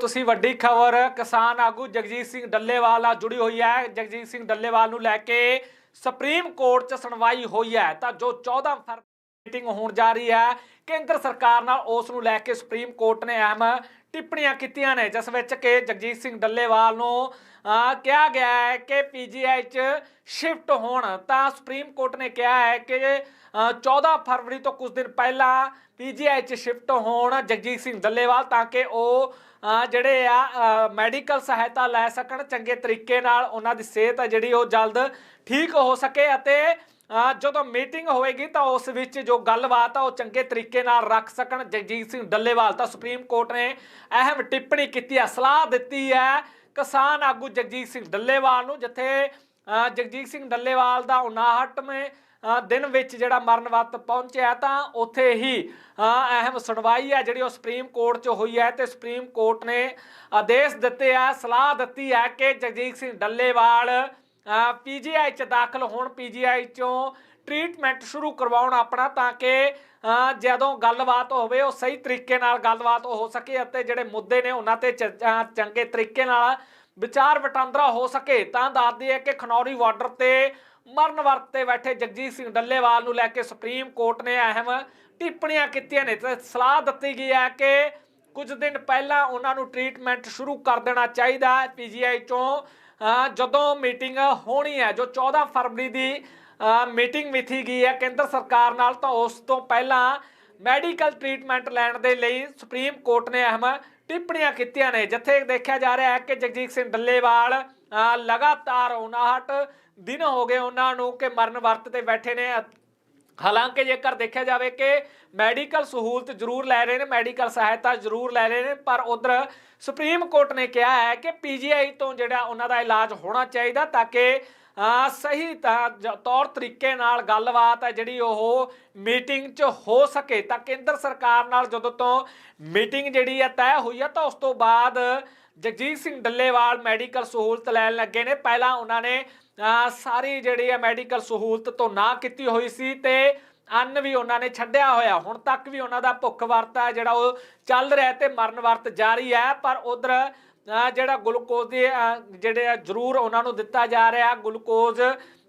ਤੁਸੀਂ ਵੱਡੀ ਖਬਰ, ਕਿਸਾਨ ਆਗੂ ਜਗਜੀਤ ਸਿੰਘ ਡੱਲੇਵਾਲ ਨਾਲ ਜੁੜੀ ਹੋਈ ਹੈ। ਜਗਜੀਤ ਸਿੰਘ ਡੱਲੇਵਾਲ ਨੂੰ ਲੈ ਕੇ ਸੁਪਰੀਮ ਕੋਰਟ 'ਚ ਸੁਣਵਾਈ ਹੋਈ ਹੈ। ਤਾਂ ਜੋ 14 ਫਰਵਰੀ ਮੀਟਿੰਗ ਹੋਣ ਜਾ ਰਹੀ ਹੈ ਕੇਂਦਰ ਸਰਕਾਰ ਨਾਲ ਉਸ ਨੂੰ ਲੈ ਕੇ ਸੁਪਰੀਮ ਕੋਰਟ ਨੇ ਅਹਿਮ ਟਿੱਪਣੀਆਂ ਕੀਤੀਆਂ ਨੇ ਜਿਸ ਵਿੱਚ ਕਿ ਜਗਜੀਤ ਸਿੰਘ ਡੱਲੇਵਾਲ ਨੂੰ ਕਿਹਾ ਗਿਆ ਹੈ ਕਿ ਪੀਜੀਆਈ 'ਚ ਸ਼ਿਫਟ ਹੋਣ ਤਾਂ ਸੁਪਰੀਮ ਕੋਰਟ ਨੇ ਕਿਹਾ ਹੈ ਕਿ ਅਹ, 14 ਫਰਵਰੀ ਤੋਂ ਕੁਝ ਦਿਨ ਪਹਿਲਾਂ ਪੀਜੀਆਈ 'ਚ ਸ਼ਿਫਟ ਹੋਣ ਜਗਜੀਤ ਸਿੰਘ ਡੱਲੇਵਾਲ ਤਾਂ ਕਿ ਉਹ ਜਿਹੜੇ ਆ ਮੈਡੀਕਲ ਸਹਾਇਤਾ ਲੈ ਸਕਣ ਚੰਗੇ ਤਰੀਕੇ ਨਾਲ ਉਹਨਾਂ ਦੀ ਸਿਹਤ ਹੈ ਜਿਹੜੀ ਉਹ ਜਲਦ ਠੀਕ ਹੋ ਸਕੇ ਅਤੇ ਜਦੋਂ ਮੀਟਿੰਗ ਹੋਏਗੀ ਤਾਂ ਉਸ ਵਿੱਚ ਜੋ ਗੱਲਬਾਤ ਆ ਉਹ ਚੰਗੇ ਤਰੀਕੇ ਨਾਲ ਰੱਖ ਸਕਣ। ਜਗਜੀਤ ਸਿੰਘ ਡੱਲੇਵਾਲ ਤਾਂ ਸੁਪਰੀਮ ਕੋਰਟ ਨੇ ਅਹਿਮ ਟਿੱਪਣੀ ਕੀਤੀ ਹੈ ਸਲਾਹ ਦਿੱਤੀ ਹੈ ਕਿਸਾਨ ਆਗੂ ਜਗਜੀਤ ਸਿੰਘ ਡੱਲੇਵਾਲ ਨੂੰ, ਜਿੱਥੇ ਜਗਜੀਤ ਸਿੰਘ ਡੱਲੇਵਾਲ ਦਾ 59ਵੇਂ ਦਿਨ ਵਿੱਚ ਜਿਹੜਾ ਮਰਨ ਵਕਤ ਪਹੁੰਚਿਆ ਤਾਂ ਉੱਥੇ ਹੀ ਅਹਿਮ ਸੁਣਵਾਈ ਹੈ ਜਿਹੜੀ ਉਹ ਸੁਪਰੀਮ ਕੋਰਟ 'ਚ ਹੋਈ ਹੈ ਤੇ ਸੁਪਰੀਮ ਕੋਰਟ ਨੇ ਆਦੇਸ਼ ਦਿੱਤੇ ਆ, ਸਲਾਹ ਦਿੱਤੀ ਹੈ ਕਿ ਜਗਜੀਤ ਸਿੰਘ ਡੱਲੇਵਾਲ ਪੀਜੀਆਈ ਚ ਦਾਖਲ ਹੋਣ ਪੀਜੀਆਈ ਚੋਂ ਟ੍ਰੀਟਮੈਂਟ ਸ਼ੁਰੂ ਕਰਵਾਉਣ ਆਪਣਾ ਤਾਂ ਕਿ ਜਦੋਂ ਗੱਲਬਾਤ ਹੋਵੇ, ਉਹ ਸਹੀ ਤਰੀਕੇ ਨਾਲ ਗੱਲਬਾਤ ਹੋ ਸਕੇ ਅਤੇ ਜਿਹੜੇ ਮੁੱਦੇ ਨੇ ਉਹਨਾਂ ਤੇ ਚੰਗੇ ਤਰੀਕੇ ਨਾਲ ਵਿਚਾਰ ਵਟਾਂਦਰਾ ਹੋ ਸਕੇ। ਤਾਂ ਦੱਸਦੀ ਹੈ ਕਿ ਖਨੌਰੀ ਬਾਰਡਰ ਤੇ ਮਰਨ ਵਰਤ ਤੇ ਬੈਠੇ ਜਗਜੀਤ ਸਿੰਘ ਡੱਲੇਵਾਲ ਨੂੰ ਲੈ ਕੇ ਸੁਪਰੀਮ ਕੋਰਟ ਨੇ ਅਹਿਮ ਟਿੱਪਣੀਆਂ ਕੀਤੀਆਂ ਨੇ। ਤੇ ਸਲਾਹ ਦਿੱਤੀ ਗਈ ਹੈ ਕਿ ਕੁਝ ਦਿਨ ਪਹਿਲਾਂ ਉਹਨਾਂ ਨੂੰ ਟ੍ਰੀਟਮੈਂਟ ਸ਼ੁਰੂ ਕਰ ਦੇਣਾ ਚਾਹੀਦਾ। ਹੈ ਪੀਜੀਆਈ ਚੋਂ ਜਦੋਂ ਮੀਟਿੰਗ ਹੋਣੀ ਹੈ, ਜੋ 14 ਫਰਵਰੀ ਦੀ ਮੀਟਿੰਗ ਮਿਥੀ ਗਈ ਹੈ ਕੇਂਦਰ ਸਰਕਾਰ ਨਾਲ, ਤਾਂ ਉਸ ਤੋਂ ਪਹਿਲਾਂ ਮੈਡੀਕਲ ਟ੍ਰੀਟਮੈਂਟ ਲੈਣ ਦੇ ਲਈ ਸੁਪਰੀਮ ਕੋਰਟ ਨੇ ਅਹਿਮ ਟਿੱਪਣੀਆਂ ਕੀਤੀਆਂ ਨੇ, ਜਿੱਥੇ ਦੇਖਿਆ ਜਾ ਰਿਹਾ ਹੈ ਕਿ ਜਗਜੀਤ ਸਿੰਘ ਡੱਲੇਵਾਲ ਲਗਾਤਾਰ 59 ਦਿਨ ਹੋ ਗਏ ਉਹਨਾਂ ਨੂੰ ਕਿ ਮਰਨ ਵਰਤ ਤੇ ਬੈਠੇ ਨੇ ਹਾਲਾਂਕਿ ਜੇਕਰ ਦੇਖਿਆ ਜਾਵੇ ਕਿ ਮੈਡੀਕਲ ਸਹੂਲਤ ਜ਼ਰੂਰ ਲੈ ਰਹੇ ਨੇ, ਮੈਡੀਕਲ ਸਹਾਇਤਾ ਜ਼ਰੂਰ ਲੈ ਰਹੇ ਨੇ, ਪਰ ਉਧਰ ਸੁਪਰੀਮ ਕੋਰਟ ਨੇ ਕਿਹਾ ਹੈ ਕਿ ਪੀਜੀਆਈ ਤੋਂ ਜਿਹੜਾ ਉਹਨਾਂ ਦਾ ਇਲਾਜ ਹੋਣਾ ਚਾਹੀਦਾ ਤਾਂ ਕਿ ਸਹੀ ਤਾਂ ਜ- ਤੌਰ ਤਰੀਕੇ ਨਾਲ ਗੱਲਬਾਤ ਹੈ ਜਿਹੜੀ ਉਹ ਮੀਟਿੰਗ 'ਚ ਹੋ ਸਕੇ। ਤਾਂ ਕੇਂਦਰ ਸਰਕਾਰ ਨਾਲ ਜਦੋਂ ਤੋਂ ਮੀਟਿੰਗ ਜਿਹੜੀ ਹੈ ਤੈਅ ਹੋਈ ਹੈ ਤਾਂ ਉਸ ਤੋਂ ਬਾਅਦ ਜਗਜੀਤ ਸਿੰਘ ਡੱਲੇਵਾਲ ਮੈਡੀਕਲ ਸਹੂਲਤ ਲੈਣ ਲੱਗੇ ਨੇ। ਪਹਿਲਾਂ ਉਹਨਾਂ ਨੇ ਸਾਰੀ ਜਿਹੜੀ ਹੈ ਮੈਡੀਕਲ ਸਹੂਲਤ ਤੋਂ ਨਾ ਕੀਤੀ ਹੋਈ ਸੀ ਤੇ ਅੰਨ ਵੀ ਉਹਨਾਂ ਨੇ ਛੱਡਿਆ ਹੋਇਆ। ਹੁਣ ਤੱਕ ਵੀ ਉਹਨਾਂ ਦਾ ਭੁੱਖ ਵਰਤ ਹੈ ਜਿਹੜਾ ਉਹ ਚੱਲ ਰਿਹਾ ਤੇ ਮਰਨ ਵਰਤ ਜਾਰੀ ਹੈ ਪਰ ਉਧਰ ਜਿਹੜਾ ਗਲੂਕੋਜ਼ ਦੇ ਜਿਹੜੇ ਆ ਜ਼ਰੂਰ ਉਹਨਾਂ ਨੂੰ ਦਿੱਤਾ ਜਾ ਰਿਹਾ, ਗਲੂਕੋਜ਼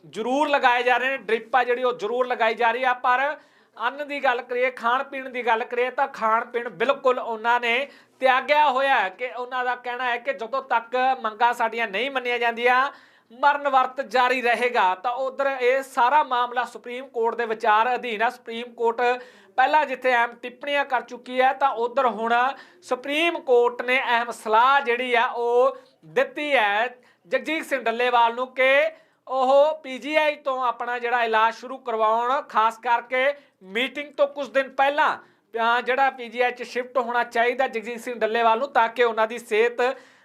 ਜ਼ਰੂਰ ਲਗਾਏ ਜਾ ਰਹੇ ਨੇ, ਡ੍ਰਿਪ ਆ ਜਿਹੜੀ ਉਹ ਜ਼ਰੂਰ ਲਗਾਈ ਜਾ ਰਹੀ ਆ, ਪਰ ਅੰਨ ਦੀ ਗੱਲ ਕਰੀਏ, ਖਾਣ ਪੀਣ ਦੀ ਗੱਲ ਕਰੀਏ, ਤਾਂ ਖਾਣ ਪੀਣ ਬਿਲਕੁਲ ਉਹਨਾਂ ਨੇ ਤਿਆਗਿਆ ਹੋਇਆ ਕਿ ਉਹਨਾਂ ਦਾ ਕਹਿਣਾ ਹੈ ਕਿ ਜਦੋਂ ਤੱਕ ਮੰਗਾਂ ਸਾਡੀਆਂ ਨਹੀਂ ਮੰਨੀਆਂ ਜਾਂਦੀਆਂ ਮਰਨ ਵਰਤ ਜਾਰੀ ਰਹੇਗਾ, ਤਾਂ ਉਧਰ ਇਹ ਸਾਰਾ ਮਾਮਲਾ ਸੁਪਰੀਮ ਕੋਰਟ ਦੇ ਵਿਚਾਰ ਅਧੀਨ ਹੈ ਸੁਪਰੀਮ ਕੋਰਟ ਪਹਿਲਾਂ ਜਿੱਥੇ ਅਹਿਮ ਟਿੱਪਣੀਆਂ ਕਰ ਚੁੱਕੀ ਹੈ, ਤਾਂ ਉਧਰ ਹੁਣ ਸੁਪਰੀਮ ਕੋਰਟ ਨੇ ਅਹਿਮ ਸਲਾਹ ਜਿਹੜੀ ਆ, ਉਹ ਦਿੱਤੀ ਹੈ ਜਗਜੀਤ ਸਿੰਘ ਡੱਲੇਵਾਲ ਨੂੰ ਕਿ ਉਹ ਪੀਜੀਆਈ ਤੋਂ ਆਪਣਾ ਜਿਹੜਾ ਇਲਾਜ ਸ਼ੁਰੂ ਕਰਵਾਉਣ, ਖਾਸ ਕਰਕੇ ਮੀਟਿੰਗ ਤੋਂ ਕੁਝ ਦਿਨ ਪਹਿਲਾਂ ਅਹ ਜਿਹੜਾ ਪੀਜੀਆਈ ਚ ਸ਼ਿਫਟ ਹੋਣਾ ਚਾਹੀਦਾ ਜਗਜੀਤ ਸਿੰਘ ਡੱਲੇਵਾਲ ਨੂੰ, ਤਾਂ ਕਿ ਉਹਨਾਂ ਦੀ ਸਿਹਤ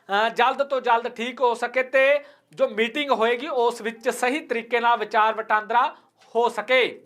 ਜਲਦ ਤੋਂ ਜਲਦ ਠੀਕ ਹੋ ਸਕੇ ਤੇ ਜੋ ਮੀਟਿੰਗ ਹੋਏਗੀ, ਉਸ ਵਿੱਚ ਸਹੀ ਤਰੀਕੇ ਨਾਲ ਵਿਚਾਰ ਵਟਾਂਦਰਾ ਹੋ ਸਕੇ।